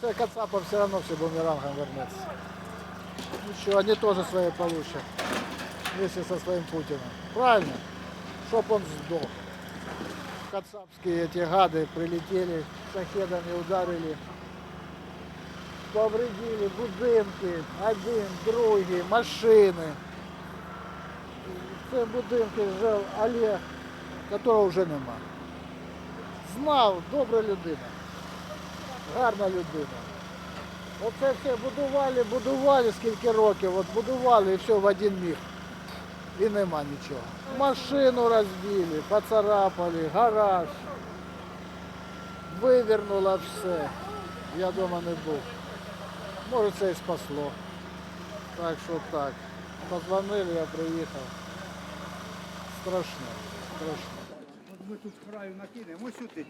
Це Кацапа все равно все бумерангом вернется. Ничего, они тоже свои получат. Вместе со своим Путиным. Правильно? Чтоб он сдох. Кацапские эти гады прилетели, шахедами ударили. Повредили будинки, один, другий, машини. Це будинки жив Олег, якого вже нема. Знав, добра людина, гарна людина. Оце все будували, будували скільки років, от будували і все в один міг. І нема нічого. Машину розбили, поцарапали, гараж. Вивернуло все. Я вдома не був. Може це і спасло. Так що так. Позвонили, я приїхав. Страшно, страшно. От ми тут краю накинемо. Сюди.